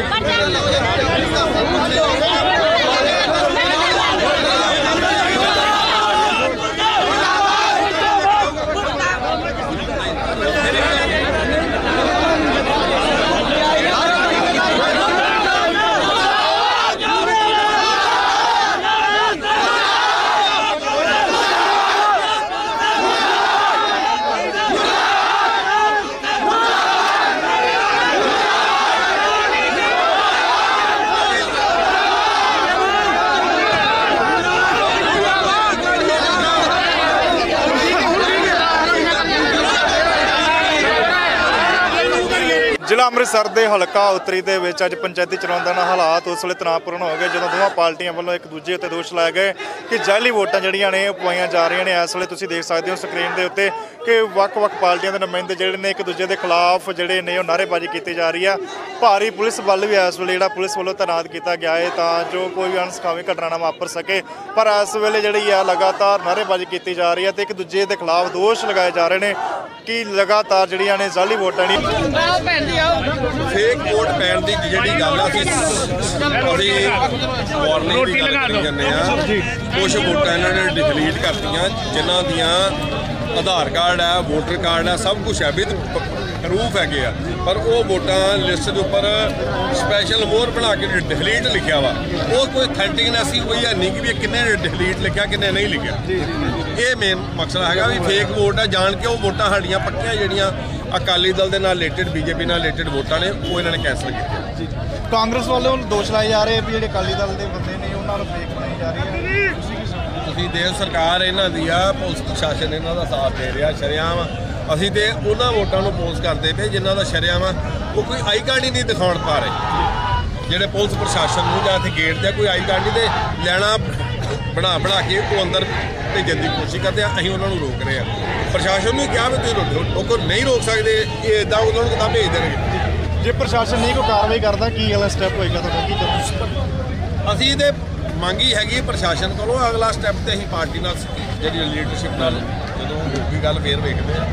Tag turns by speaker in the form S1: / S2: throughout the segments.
S1: पर ਜ਼ਿਲ੍ਹਾ ਅੰਮ੍ਰਿਤਸਰ ਦੇ ਹਲਕਾ ਉਤਰੀ ਦੇ ਵਿੱਚ ਅੱਜ ਪੰਚਾਇਤੀ ਚੋਣਾਂ ਦਾ ਹਾਲਾਤ ਉਸ ਵੇਲੇ ਤਣਾਅਪੂਰਨ ਹੋ ਗਏ, ਜਦੋਂ ਦੋਵਾਂ ਪਾਰਟੀਆਂ ਵੱਲੋਂ ਇੱਕ ਦੂਜੇ ਉੱਤੇ ਦੋਸ਼ ਲਾਏ ਗਏ ਕਿ ਜਾਅਲੀ ਵੋਟਾਂ ਜਿਹੜੀਆਂ ਨੇ ਉਹ ਪਵਾਈਆਂ ਜਾ ਰਹੀਆਂ ਨੇ। ਇਸ ਵੇਲੇ ਤੁਸੀਂ ਦੇਖ ਸਕਦੇ ਹੋ ਸਕਰੀਨ ਦੇ ਉੱਤੇ ਕਿ ਵੱਖ-ਵੱਖ ਪਾਰਟੀਆਂ ਦੇ ਨੁਮਾਇੰਦੇ ਜਿਹੜੇ ਨੇ ਇੱਕ ਦੂਜੇ ਦੇ ਖਿਲਾਫ ਜਿਹੜੇ ਨੇ ਉਹ ਨਾਅਰੇਬਾਜ਼ੀ ਕੀਤੀ ਜਾ ਰਹੀ ਆ। ਭਾਰੀ ਪੁਲਿਸ ਬਲ ਵੀ ਇਸ ਵੇਲੇ ਜਿਹੜਾ ਪੁਲਿਸ ਵੱਲੋਂ ਤਾਇਨਾਤ ਕੀਤਾ ਗਿਆ ਹੈ ਤਾਂ ਜੋ ਕੋਈ ਵੀ ਅਣਸਖਾਵੀ ਘਟਨਾ ਨਾ ਵਾਪਰ ਸਕੇ। ਪਰ ਇਸ ਵੇਲੇ ਜਿਹੜੀ ਆ ਲਗਾਤਾਰ ਨਾਅਰੇਬਾਜ਼ੀ ਕੀਤੀ ਜਾ ਰਹੀ ਹੈ ਤੇ ਇੱਕ ਦੂਜੇ ਦੇ ਖਿਲਾਫ ਦੋਸ਼ ਲਗਾਏ ਜਾ ਰਹੇ ਨੇ ਕਿ ਲਗਾਤਾਰ ਜਿਹੜੀਆਂ ਨੇ ਜਾਅਲੀ ਵੋਟਾਂ ਨੇ
S2: ਫੇਕ ਵੋਟ ਪੈਣ ਦੀ ਜਿਹੜੀ ਗੱਲ ਆ ਅਸੀਂ ਅਸੀਂ ਵਾਰਨਿੰਗ ਦੀ ਗੱਲ ਕਰੀ ਜਾਂਦੇ ਆ। ਕੁਝ ਵੋਟਾਂ ਇਹਨਾਂ ਨੇ ਡਿਲੀਟ ਕਰਤੀਆਂ ਜਿਨ੍ਹਾਂ ਦੀਆਂ ਆਧਾਰ ਕਾਰਡ ਹੈ, ਵੋਟਰ ਕਾਰਡ ਹੈ, ਸਭ ਕੁਝ ਹੈ ਵੀ ਪ੍ਰੂਫ ਹੈਗੇ ਆ। ਪਰ ਉਹ ਵੋਟਾਂ ਲਿਸਟ ਦੇ ਉੱਪਰ ਸਪੈਸ਼ਲ ਹੋਰ ਬਣਾ ਕੇ ਡਿਲੀਟ ਲਿਖਿਆ ਵਾ, ਉਹ ਕੋਈ ਅਥੈਂਟਿਕਨੈਸ ਹੀ ਕੋਈ ਹੈ ਨਹੀਂ ਕਿ ਵੀ ਇਹ ਕਿੰਨੇ ਡਿਲੀਟ ਲਿਖਿਆ, ਕਿੰਨੇ ਨਹੀਂ ਲਿਖਿਆ। ਇਹ ਮੇਨ ਮਕਸਦ ਹੈਗਾ ਵੀ ਫੇਕ ਵੋਟ ਹੈ ਜਾਣ ਕੇ ਉਹ ਵੋਟਾਂ ਸਾਡੀਆਂ ਪੱਕੀਆਂ ਜਿਹੜੀਆਂ ਅਕਾਲੀ ਦਲ ਦੇ ਨਾਲ ਰਿਲੇਟਡ ਬੀਜੇਪੀ ਨਾਲ ਰਿਲੇਟਡ ਵੋਟਾਂ ਨੇ, ਉਹ ਇਹਨਾਂ ਨੇ ਕੈਂਸਲ ਕੀਤੀਆਂ।
S1: ਕਾਂਗਰਸ ਵੱਲੋਂ ਦੋਸ਼ ਲਾਏ ਜਾ ਰਹੇ ਵੀ ਜਿਹੜੇ ਅਕਾਲੀ ਦਲ ਦੇ ਬੰਦੇ ਨੇ, ਉਹਨਾਂ ਨੂੰ ਫੇਕ ਬਣਾਈ ਜਾ ਰਹੇ ਹੈ? ਤੁਸੀਂ ਕੀ
S2: ਦੇਖ ਸਰਕਾਰ ਇਹਨਾਂ ਦੀ ਆ, ਪੁਲਿਸ ਪ੍ਰਸ਼ਾਸਨ ਇਹਨਾਂ ਦਾ ਸਾਥ ਦੇ ਰਿਹਾ, ਸ਼ਰਿਆਮ ਅਸੀਂ ਤੇ ਉਹਨਾਂ ਵੋਟਾਂ ਨੂੰ ਪੋਸ ਕਰਦੇ ਪਏ, ਜਿਨ੍ਹਾਂ ਦਾ ਸ਼ਰਿਆਮ ਉਹ ਕੋਈ ਆਈ ਕਾਰਡ ਹੀ ਨਹੀਂ ਦਿਖਾਉਣ ਪਾ ਰਹੇ। ਜਿਹੜੇ ਪੁਲਿਸ ਪ੍ਰਸ਼ਾਸਨ ਨੂੰ ਜਾਂ ਇੱਥੇ ਗੇਟ ਤੇ ਕੋਈ ਆਈ ਕਾਰਡ ਨਹੀਂ ਤੇ ਲੈਣਾ ਬਣਾ ਬਣਾ ਕੇ ਉਹ ਅੰਦਰ ਭੇਜਣ ਦੀ ਕੋਸ਼ਿਸ਼ ਕਰਦੇ ਆ, ਅਸੀਂ ਉਹਨਾਂ ਨੂੰ ਰੋਕ ਰਹੇ ਆ। ਪ੍ਰਸ਼ਾਸਨ ਨੂੰ ਕਿਹਾ ਵੀ ਤੁਸੀਂ ਰੋਕੋ ਰੋਕੋ ਨਹੀਂ ਰੋਕ ਸਕਦੇ, ਇਹ ਇਦਾਂ ਉਹਨਾਂ ਨੂੰ ਕਿੱਦਾਂ ਭੇਜ ਦੇਣਗੇ।
S1: ਜੇ ਪ੍ਰਸ਼ਾਸਨ ਨਹੀਂ ਕੋਈ ਕਾਰਵਾਈ ਕਰਦਾ, ਕੀ ਅਗਲਾ ਸਟੈਪ ਹੋਏਗਾ ਤੁਹਾਡਾ? ਕੀ ਕਰਨਾ?
S2: ਅਸੀਂ ਤੇ ਮੰਗੀ ਹੈਗੀ ਪ੍ਰਸ਼ਾਸਨ ਕੋਲੋਂ ਅਗਲਾ ਸਟੈਪ ਤੇ ਅਸੀਂ ਪਾਰਟੀ ਨਾਲ ਜਿਹੜੀ ਲੀਡਰਸ਼ਿਪ ਨਾਲ ਜਦੋਂ ਹੋਊਗੀ ਗੱਲ ਫੇਰ ਵੇਖਦੇ ਆ।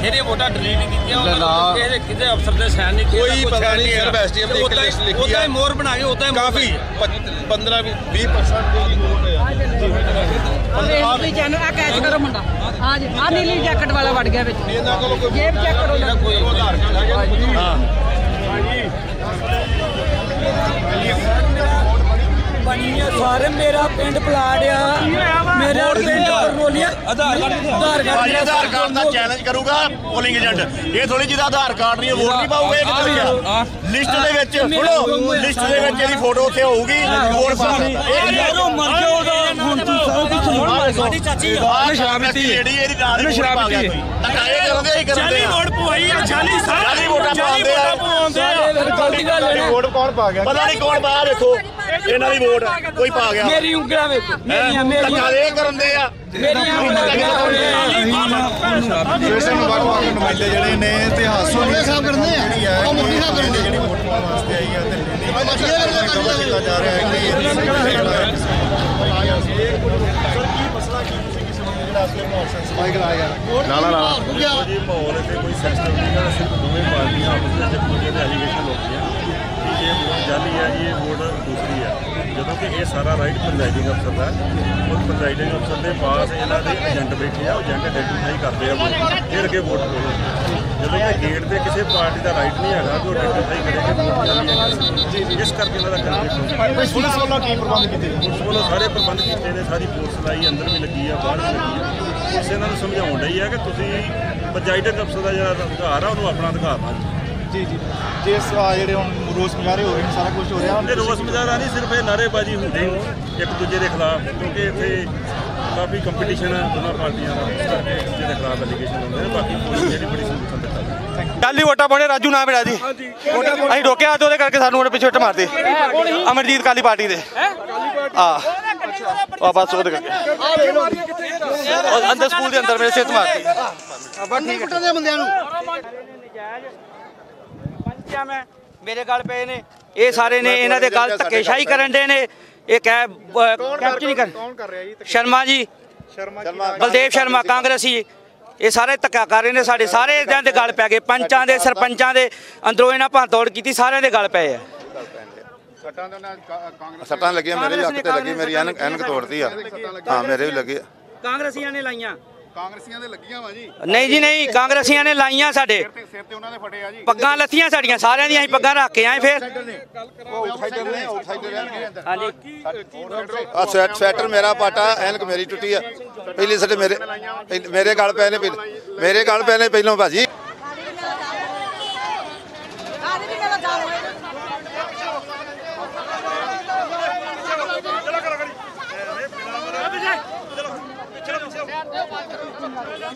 S3: ਜਿਹੜੇ ਵੋਟਾਂ ਡਿਲੀਟ ਕੀਤੀਆਂ ਉਹਨਾਂ ਨੂੰ ਕਿਸੇ ਕਿਸੇ ਅਫਸਰ ਦੇ ਸਾਈਨ ਨਹੀਂ ਕੀਤੇ,
S2: ਕੋਈ ਪਤਾ ਨਹੀਂ, SDM ਦੀ ਇੱਕ list ਲਿਖੀ
S3: ਉੱਦਾਂ ਹੀ
S2: ਆ।
S3: ਮੋਹਰ ਬਣਾ ਕੇ ਉੱਦਾਂ ਹੀ
S2: ਕਾਫੀ
S3: ਬਣਾਈ। ਆ।
S2: 15 20% ਦੀ ਵੋਟ ਆ।
S4: ਵੇਖ ਵੀ ਚੈਨਲ ਆ ਕੈਚ ਕਰੋ ਮੁੰਡਾ। ਆ ਜੀ ਆ ਨੀਲੀ ਜੈਕਟ ਵਾਲਾ ਵੜ ਗਿਆ ਵਿੱਚ।
S2: ਇਹਨਾਂ ਕੋਲੋਂ ਕੋਈ
S4: ਜੇਬ ਚੈੱਕ ਕਰੋ ਨਾ
S2: ਕੋਈ ਆਧਾਰ ਕਾਰਡ ਹੈਗਾ ਹਾਂ।
S5: ਮੇਰਾ ਪਿੰਡ ਪਲਾੜ ਆ ਮੇਰਾ ਪਿੰਡ ਰੋਲੀਆ ਆਧਾਰ ਕਾਰਡ ਆਧਾਰ
S6: ਭਾਜੀ
S5: ਕਾਰਡ
S6: ਆਧਾਰ ਕਾਰਡ ਦਾ ਚੈਲੰਜ ਕਰੂਗਾ ਪੋਲਿੰਗ ਏਜੰਟ ਇਹ ਥੋੜੀ ਜਿਹਦਾ ਆਧਾਰ ਕਾਰਡ ਨਹੀਂ ਵੋਟ ਨਹੀਂ ਪਾਊਗਾ ਇਹ ਕਿੱਥੇ ਲਿਖਿਆ ਲਿਸਟ ਦੇ ਵਿੱਚ ਸੁਣੋ ਲਿਸਟ ਦੇ ਵਿੱਚ ਇਹਦੀ ਫੋਟੋ ਉੱਥੇ ਹੋਊਗੀ ਵੋਟ ਪਾ ਸਕਦਾ। ਇਹ
S5: ਯਾਰੋ ਮਰ ਗਿਆ ਉਹਦਾ ਹੁਣ ਤੂੰ ਸਭ ਕੁਝ ਸਾਡੀ ਚਾਚੀ
S6: ਆਹ ਸ਼ਰਾਬ ਪੀਤੀ ਜਿਹੜੀ ਇਹਦੀ ਨਾਲ ਦੀ ਸ਼ਰਾਬ ਪੀਤੀ ਇਹ ਕਰਦੇ ਹੀ ਕਰਦੇ ਆ।
S5: ਵੋਟ ਪਵਾਈ ਆ ਜਾਲੀ
S6: ਜਾਲੀ ਵੋਟਾਂ ਪਾਉਂਦੇ ਆ।
S5: ਗਲਤੀ ਗੱਲ ਹੈ ਨਾ।
S1: ਵੋਟ ਕੌਣ ਪਾ ਗਿਆ?
S6: ਪਤਾ ਨਹੀਂ ਕੌਣ ਪਾ ਦੇਖੋ। ਇਹਨਾਂ ਦੀ ਵੋਟ ਕੋਈ ਪਾ ਗਿਆ।
S5: ਮੇਰੀ ਉਂਗਲਾਂ ਵੇਖੋ। ਮੇਰੀਆਂ ਮੇਰੀਆਂ
S6: ਦੇ ਕਰਨ ਦੇ ਆ।
S5: ਮੇਰੀਆਂ ਉਂਗਲਾਂ ਵੇਖੋ
S1: ਜਿਹੜੇ ਵੱਖ-ਵੱਖ ਨੁਮਾਇੰਦੇ ਜਿਹੜੇ ਨੇ ਤੇ ਹਾਸੋ ਨਹੀਂ ਸਾਹਿਬ ਕਰਦੇ ਆ ਜਿਹੜੀ ਹੈ ਮੁੱਢੀ ਸਾਹਿਬ ਕਰਦੇ ਜਿਹੜੀ ਵੋਟ ਪਾਉਣ ਵਾਸਤੇ ਆਈ ਹੈ ਤੇ ਲੈਣੀ ਕਵਰ ਕੀਤਾ ਜਾ ਰਿਹਾ ਹੈ ਕਿ ਨਾ ਨਾ ਨਾ
S7: ਜੀ ਮਾਹੌਲ ਇੱਥੇ ਕੋਈ ਸਿਸਟਮ ਨਹੀਂ ਗਾ ਸਿਰਫ ਦੋਵੇਂ ਪਾਰਟੀਆਂ ਆਪਸ ਵਿੱਚ ਇੱਕ ਦੂਜੇ ਦੇ ਐਲੀਗੇਸ਼ਨ ਲਾਉਂਦੀਆਂ ਕਿ ਇਹ ਵੋਟ ਜਾਲੀ ਹੈ ਇਹ ਵੋਟ ਦੂਸਰੀ ਹੈ ਜਦੋਂ ਕਿ ਇਹ ਸਾਰਾ ਰਾਈਟ ਪ੍ਰੈਜ਼ਾਈਡਿੰਗ ਅਫਸਰ ਦਾ ਹੈ। ਉਹ ਪ੍ਰੈਜ਼ਾਈਡਿੰਗ ਅਫਸਰ ਦੇ ਪਾਸ ਇਹਨਾਂ ਦੇ ਏਜੰਟ ਬੈਠੇ ਆ ਉਹ ਏਜੰਟ ਆਈਡੈਂਟੀਫਾਈ ਕਰਦੇ ਆ ਫਿਰ ਅੱਗੇ ਵੋਟ ਪਾਉਂਦੇ ਜਦੋਂ ਕਿ ਗੇਟ ਤੇ ਕਿਸੇ ਪਾਰਟੀ ਦਾ ਰਾਈਟ ਨਹੀਂ ਹੈਗਾ ਤਾਂ ਉਹ ਆਈਡੈਂਟੀਫਾਈ ਕਰੇਗਾ ਵੋਟ ਜਾਲੀ ਹੈ ਕਿ ਨਹੀਂ। ਇਸ ਕਰਕੇ ਇਹਨਾਂ ਦਾ ਕਰਦੇ
S1: ਪੁਲਿਸ ਵੱਲੋਂ ਕੀ ਪ੍ਰਬੰਧ ਕੀਤੇ
S7: ਪੁਲਿਸ ਵੱਲੋਂ ਸਾਰੇ ਪ੍ਰਬੰਧ ਕੀਤੇ ਨੇ ਸਾਰੀ ਫੋਰਸ ਲਾਈ ਅੰਦਰ ਵੀ ਲੱਗੀ ਆ ਬਾਹਰ ਵੀ ਲੱਗੀ ਆ। ਪੁਲਿਸ ਇਹਨਾਂ ਨੂੰ ਸਮਝਾਉਣ ਡਈ ਆ ਕਿ ਤੁਸੀਂ ਪੰਚਾਇਤ ਅਫਸਰ ਦਾ ਜਿਹੜਾ ਅਧਿਕਾਰ ਆ ਉਹਨੂੰ ਆਪਣਾ ਅਧਿਕਾਰ ਮੰਨੋ
S1: ਜੀ ਜੀ। ਜਿਸ ਆ ਜਿਹੜੇ ਹੁਣ ਰੋਸ ਮੁਜ਼ਾਹਰੇ ਹੋ ਰਹੇ ਨੇ ਸਾਰਾ ਕੁਝ ਹੋ ਰਿਹਾ।
S7: ਇਹ ਰੋਸ ਮੁਜ਼ਾਹਰਾ ਨਹੀਂ ਸਿਰਫ ਇਹ ਨਾਅਰੇਬਾਜ਼ੀ ਹੁੰਦੀ ਇੱਕ ਦੂਜੇ ਦੇ ਖਿਲਾਫ ਕਿਉਂਕਿ ਇੱਥੇ ਕਾਫੀ ਕੰਪੀਟੀਸ਼ਨ ਹੈ ਦੋਨਾਂ ਪਾਰਟੀਆਂ ਦਾ ਇਸ ਕਰਕੇ ਦੇ ਖਿਲਾਫ ਐਲੀਗੇਸ਼ਨ ਹੁੰਦੇ ਨੇ ਬਾਕੀ ਪੁਲਿਸ ਜਿਹੜੀ ਬੜੀ ਸਹੂਲਤ ਦਿੱਤਾ
S8: ਕੱਲ ਹੀ ਵੋਟਾਂ ਪਾਉਣੇ ਰਾਜੂ ਨਾ ਬਿੜਾ ਜੀ। ਅਸੀਂ ਰੋਕਿਆ ਤੇ ਉਹਦੇ ਕਰਕੇ ਸਾਨੂੰ ਉਹਨੇ ਪਿੱਛੇ ਹਟ ਮਾਰਦੇ ਅਮਰਜੀਤ ਕਾਲੀ ਪਾਰਟੀ ਦੇ। ਆ ਆ ਬਸ ਉਹਦੇ ਕਰਕੇ। ਅੰਦਰ ਸਕੂਲ ਦੇ ਅੰਦਰ ਮੇਰੇ ਸਿੱਧ ਮਾਰਤੀ।
S3: ਪੰਚਾਂ ਮੈਂ ਮੇਰੇ ਗੱਲ ਪਏ ਨੇ। ਇਹ ਸਾਰੇ ਨੇ ਇਹਨਾਂ ਦੇ ਗੱਲ ਧੱਕੇਸ਼ਾਹੀ ਕਰਨ ਦੇ ਨੇ। ਇਹ ਕਹਿ ਕੈਪਚ ਨਹੀਂ ਕਰ
S1: ਕੌਣ ਕਰ ਰਿਹਾ ਜੀ?
S3: ਸ਼ਰਮਾ ਜੀ। ਬਲਦੇਵ ਸ਼ਰਮਾ ਕਾਂਗਰਸੀ ਇਹ ਸਾਰੇ ਧੱਕਾ ਕਰ ਰਹੇ ਨੇ ਸਾਡੇ ਸਾਰੇ ਇਹਨਾਂ ਦੇ ਗਲ ਪੈ ਗਏ। ਪੰਚਾਂ ਦੇ ਸਰਪੰਚਾਂ ਦੇ ਅੰਦਰੋਂ ਇਹਨਾਂ ਭੰਤੋੜ ਕੀਤੀ ਸਾਰਿਆਂ ਦੇ ਗਲ ਪਏ ਆ।
S9: ਸੱਟਾਂ ਲੱਗੀਆਂ ਮੇਰੇ ਅੱਖ ਤੇ ਲੱਗੀ ਮੇਰੀ ਐਨਕ ਐਨਕ ਤੋੜਦੀ ਆ। ਹਾਂ ਮੇਰੇ ਵੀ ਲੱਗੀ ਆ।
S3: ਕਾਂਗਰਸੀਆਂ ਨੇ ਲਾਈਆਂ।
S1: ਕਾਂਗਰਸੀਆਂ ਦੇ ਲੱਗੀਆਂ ਵਾ ਜੀ।
S3: ਨਹੀਂ ਜੀ ਨਹੀਂ ਕਾਂਗਰਸੀਆਂ ਨੇ ਲਾਈਆਂ ਸਾਡੇ।
S1: ਸਿਰ ਤੇ ਉਹਨਾਂ ਦੇ ਫੜੇ ਆ ਜੀ।
S3: ਪੱਗਾਂ ਲੱਥੀਆਂ ਸਾਡੀਆਂ ਸਾਰਿਆਂ ਦੀਆਂ ਅਸੀਂ ਪੱਗਾਂ ਰੱਖ ਕੇ ਆਏ ਫੇਰ। ਹਾਂਜੀ।
S9: ਆ ਸਵੈਟ ਸਵੈਟਰ ਮੇਰਾ ਪਾਟਾ ਐਨਕ ਮੇਰੀ ਟੁੱਟੀ ਆ। ਪਹਿਲੀ ਸੱਟ ਮੇਰੇ ਪਹਿਲੇ- ਮੇਰੇ ਗਲ ਪਏ ਨੇ ਪਹਿਲੇ ਮੇਰੇ ਗਲ ਪਏ ਨੇ ਪਹਿਲੋਂ ਭਾਜੀ।
S4: ਸਹੀ।